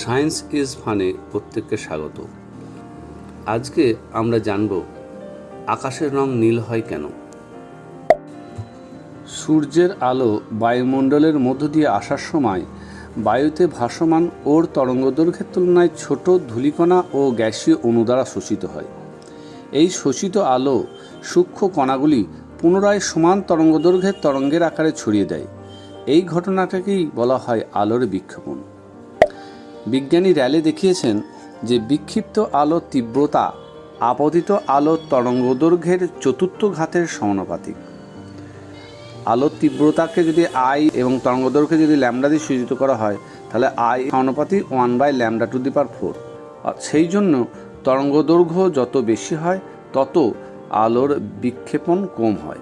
Science is ফানে প্রত্যেককে স্বাগত। আজকে আমরা জানব আকাশের রং নীল হয় কেন? সূর্যের আলো বায়ুমণ্ডলের মধ্য দিয়ে আসার সময় বায়ুতে ভাসমান ওর তরঙ্গদৈর্ঘ্যের তুলনায় ছোট ধূলিকণা ও গ্যাসীয় অণু দ্বারা শোষিত হয়। এই শোষিত আলো সূক্ষ্ম কণাগুলি পুনরায় সমান তরঙ্গদৈর্ঘ্যের তরঙ্গের আকারে ছড়িয়ে দেয়। এই ঘটনাটাকেই বলা হয় আলোর বিক্ষেপণ বিজ্ঞানী র্যালে দেখিয়েছেন যে বিক্ষিপ্ত আলোর তীব্রতা আপতিত আলোর তরঙ্গদৈর্ঘ্যের চতুর্থ ঘাতের সমানুপাতিক। আলোর তীব্রতাকে যদি আই এবং তরঙ্গদৈর্ঘ্যে যদি ল্যামডা দিয়ে সূচিত করা হয়, তাহলে আই সমানুপাতিক one by lambda to the power four সেই জন্য তরঙ্গদৈর্ঘ্য যত বেশি হয়, তত আলোর বিক্ষেপণ কম হয়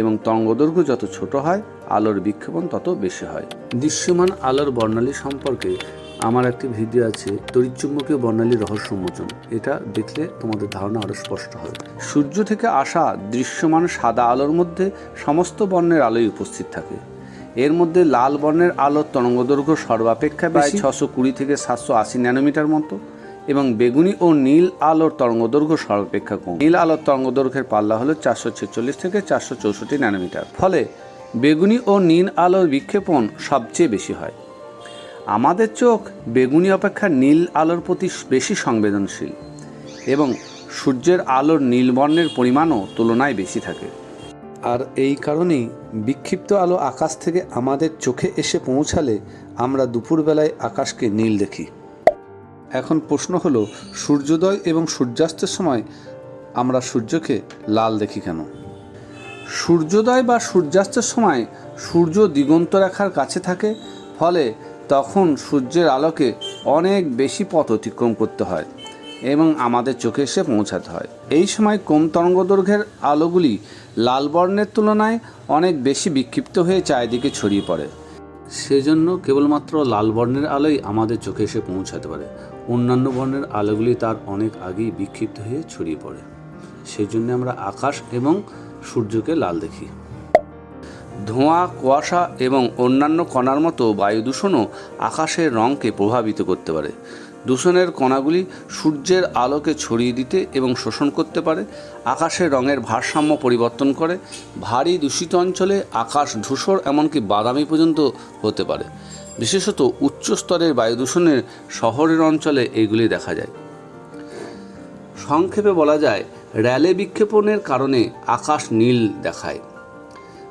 এবং তরঙ্গদৈর্ঘ্য যত ছোট হয়, আলোর বিক্ষেপণ তত বেশি হয়। দৃশ্যমান আলোর বর্ণালী সম্পর্কে আমার একটি ভিডিও আছে তড়িৎচুম্বকীয় বর্ণালী রহস্য উন্মোচন এটা দেখলে তোমাদের ধারণা আরও স্পষ্ট হবে। সূর্য থেকে আসা দৃশ্যমান সাদা আলোর মধ্যে সমস্ত বর্ণের আলোই উপস্থিত থাকে। এর মধ্যে লাল বর্ণের আলোর তরঙ্গদৈর্ঘ্য সর্বাপেক্ষা বেশি। ছশো কুড়ি থেকে সাতশো আশি ন্যানোমিটার মতো এবং বেগুনি ও নীল আলোর তরঙ্গদৈর্ঘ্য সর্বাপেক্ষা কম। নীল আলোর তরঙ্গদৈর্ঘ্যের পাল্লা হলো চারশো ছেচল্লিশ থেকে চারশো চৌষট্টি ন্যানোমিটার। ফলে বেগুনি ও নীল আলোর বিক্ষেপণ সবচেয়ে বেশি হয়। আমাদের চোখ বেগুনি অপেক্ষা নীল আলোর প্রতি বেশি সংবেদনশীল এবং সূর্যের আলোর নীল বর্ণের পরিমাণও তুলনায় বেশি থাকে। আর এই কারণেই বিক্ষিপ্ত আলো আকাশ থেকে আমাদের চোখে এসে পৌঁছালে আমরা দুপুরবেলায় আকাশকে নীল দেখি। এখন প্রশ্ন হলো, সূর্যোদয় এবং সূর্যাস্তের সময় আমরা সূর্যকে লাল দেখি কেন? সূর্যোদয় বা সূর্যাস্তের সময় সূর্য দিগন্ত রেখার কাছে থাকে, ফলে তখন সূর্যের আলোকে অনেক বেশি পথ অতিক্রম করতে হয় এবং আমাদের চোখে এসে পৌঁছাতে হয়। এই সময় কম তরঙ্গদৈর্ঘ্যের আলোগুলি লাল বর্ণের তুলনায় অনেক বেশি বিক্ষিপ্ত হয়ে চারিদিকে ছড়িয়ে পড়ে, সেজন্য কেবলমাত্র লাল বর্ণের আলোই আমাদের চোখে এসে পৌঁছাতে পারে। অন্যান্য বর্ণের আলোগুলি তার অনেক আগেই বিক্ষিপ্ত হয়ে ছড়িয়ে পড়ে সেই জন্য আমরা আকাশ এবং সূর্যকে লাল দেখি। ধোঁয়া, কুয়াশা এবং অন্যান্য কণার মতো বায়ু দূষণও আকাশের রঙকে প্রভাবিত করতে পারে। দূষণের কণাগুলি সূর্যের আলোকে ছড়িয়ে দিতে এবং শোষণ করতে পারে, আকাশের রঙের ভারসাম্য পরিবর্তন করে, ভারী দূষিত অঞ্চলে আকাশ ধূসর এমনকি বাদামি পর্যন্ত হতে পারে। বিশেষত উচ্চ স্তরের বায়ু দূষণের শহরের অঞ্চলে এগুলি দেখা যায়। সংক্ষেপে বলা যায়, র্যালে বিক্ষেপণের কারণে আকাশ নীল দেখায়।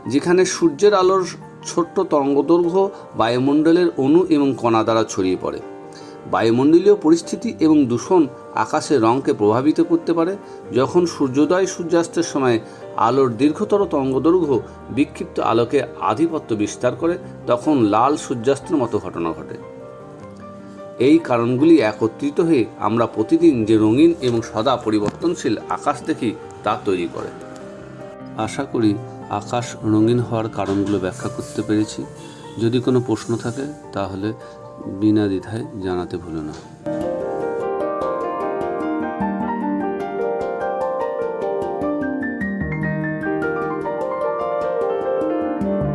যেখানে সূর্যের আলোর ছোট্ট তরঙ্গদৈর্ঘ্য বায়ুমণ্ডলের অণু এবং কণা দ্বারা ছড়িয়ে পড়ে। বায়ুমণ্ডলীয় পরিস্থিতি এবং দূষণ আকাশের রঙকে প্রভাবিত করতে পারে। যখন সূর্যোদয় সূর্যাস্তের সময় আলোর দীর্ঘতর তরঙ্গদৈর্ঘ্য বিক্ষিপ্ত আলোকে আধিপত্য বিস্তার করে, তখন লাল সূর্যাস্তের মতো ঘটনা ঘটে। এই কারণগুলি একত্রিত হয়ে আমরা প্রতিদিন যে রঙিন এবং সদা পরিবর্তনশীল আকাশ দেখি, তা তৈরি করে। আশা করি আকাশ রঙিন হওয়ার কারণগুলো ব্যাখ্যা করতে পেরেছি। যদি কোনো প্রশ্ন থাকে, তাহলে বিনা দ্বিধায় জানাতে ভুলো না।